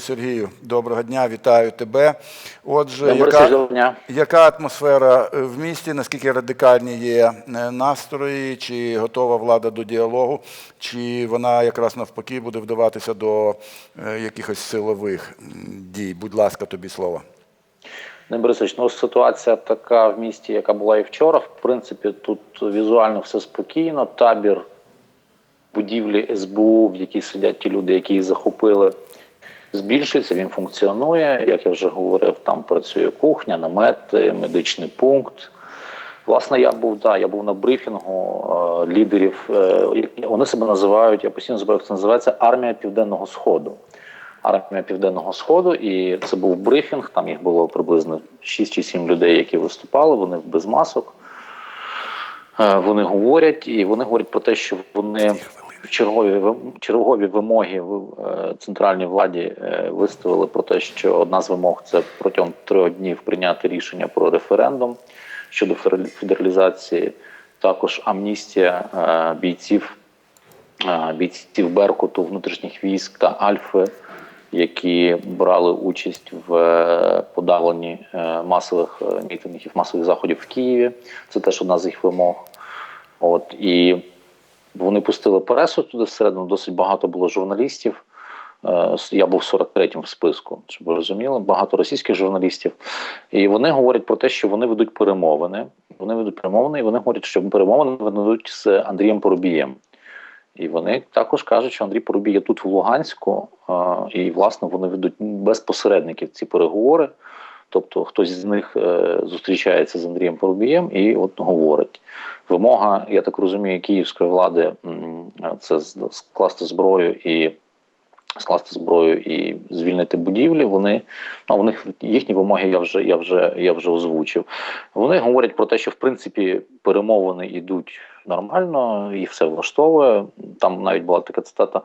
Сергію, доброго дня, вітаю тебе. Отже, яка, яка атмосфера е, в місті? Наскільки радикальні є е, настрої? Чи готова влада до діалогу, чи вона якраз навпаки буде вдаватися до е, якихось силових дій? Будь ласка, тобі слово. Не Борисович, ну ситуація така в місті, яка була і вчора. В принципі, тут візуально все спокійно. Табір будівлі СБУ, в якій сидять ті люди, які їх захопили, збільшується. Він функціонує. Як я вже говорив, там працює кухня, намети, медичний пункт. Власне, я був да, я був на брифінгу е, лідерів. Е, вони себе називають, я постійно забуваю, як це називається Армія Південного Сходу. Армія Південного Сходу, і це був брифінг. Там їх було приблизно 6 чи 7 людей, які виступали. Вони без масок. Е, Вони говорять, і вони говорять про те, що вони чергові чергові вимоги е, центральній владі е, виставили про те, що одна з вимог це протягом трьох днів прийняти рішення про референдум щодо федералізації, також амністія е, бійців бійців Беркуту, внутрішніх військ та Альфи, які брали участь в подавленні масових мітингів, масових заходів в Києві. Це теж одна з їх вимог. От і вони пустили пресу туди всередину. Досить багато було журналістів. Е, Я був 43-м в списку, щоб ви розуміли, багато російських журналістів. І вони говорять про те, що вони ведуть перемовини. Вони ведуть перемовини, і вони говорять, що перемовини ведуть з Андрієм Поробієм. І вони також кажуть, що Андрій Порубій є тут в Луганську, і власне вони ведуть без посередників ці переговори. Тобто хтось з них е, зустрічається з Андрієм Порубієм і от говорить. Вимога, я так розумію, київської влади це скласти зброю і скласти зброю і звільнити будівлі. Вони а у них їхні вимоги я вже я вже я вже озвучив. Вони говорять про те, що в принципі перемовини йдуть нормально і все влаштовує. Там навіть була така цитата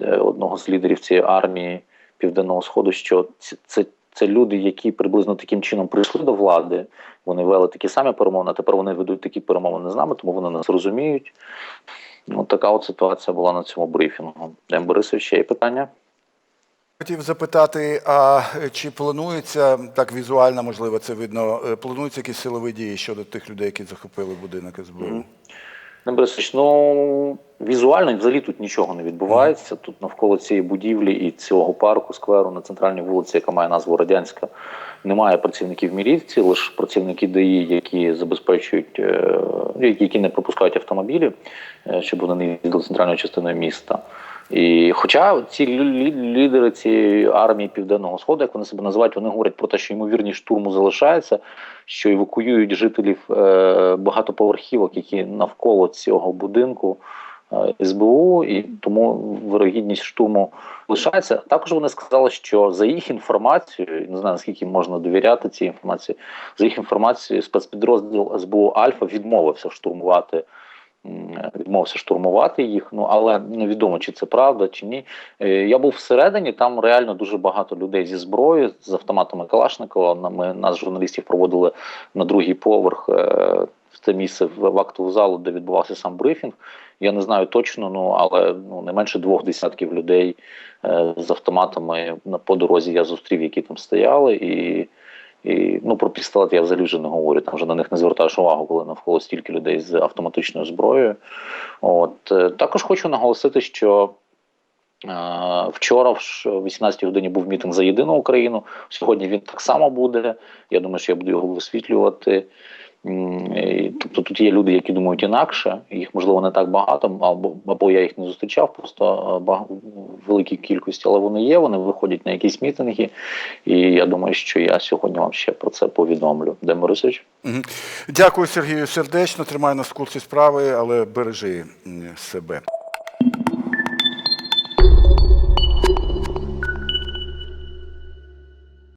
е, одного з лідерів цієї армії Південного Сходу, що це. Це люди, які приблизно таким чином прийшли до влади. Вони вели такі самі перемовини. а Тепер вони ведуть такі перемовини з нами, тому вони нас розуміють. Ну, така от ситуація була на цьому брифінгу. Дем Борисович, ще є питання? Хотів запитати, а чи планується так візуально, можливо, це видно, е, плануються якісь силові дії щодо тих людей, які захопили будинок СБУ? Дем Борисович, ну візуально взагалі тут нічого не відбувається. Тут навколо цієї будівлі і цього парку, скверу на центральній вулиці, яка має назву Радянська, немає працівників міліції, лише працівники ДАІ, які забезпечують, е, які не пропускають автомобілі, е, щоб вони не їздили центральною частиною міста. І хоча ці лі- лі- лідери цієї армії Південного Сходу, як вони себе називають, вони говорять про те, що ймовірність штурму залишається, що евакуюють жителів е, багатоповерхівок, які навколо цього будинку е, СБУ, і тому вирогідність штурму лишається. Також вони сказали, що за їх інформацією, не знаю наскільки можна довіряти цій інформації, за їх інформацією, спецпідрозділ СБУ Альфа відмовився штурмувати. Відмовився штурмувати їх, ну але невідомо, чи це правда, чи ні. Е, Я був всередині, там реально дуже багато людей зі зброєю, з автоматами Калашникова. Ми нас, журналістів, проводили на другий поверх е, в це місце в актову залу, де відбувався сам брифінг. Я не знаю точно, ну але ну не менше двох десятків людей е, з автоматами на по дорозі я зустрів, які там стояли, і, і ну пістолет я взагалі вже не говорю. Там вже на них не звертаєш увагу, коли навколо стільки людей з автоматичною зброєю. От е, також хочу наголосити, що. Е, Вчора, в ш- о 18 годині, був мітинг за єдину Україну. Сьогодні він так само буде. Я думаю, що я буду його висвітлювати. Тобто тут є люди, які думають інакше, їх можливо не так багато, або, або я їх не зустрічав просто е, в великій кількості, але вони є, вони виходять на якісь мітинги. І я думаю, що я сьогодні вам ще про це повідомлю. Дем Борисович? Дякую, Сергію, сердечно. Тримай нас в курсі справи, але бережи себе.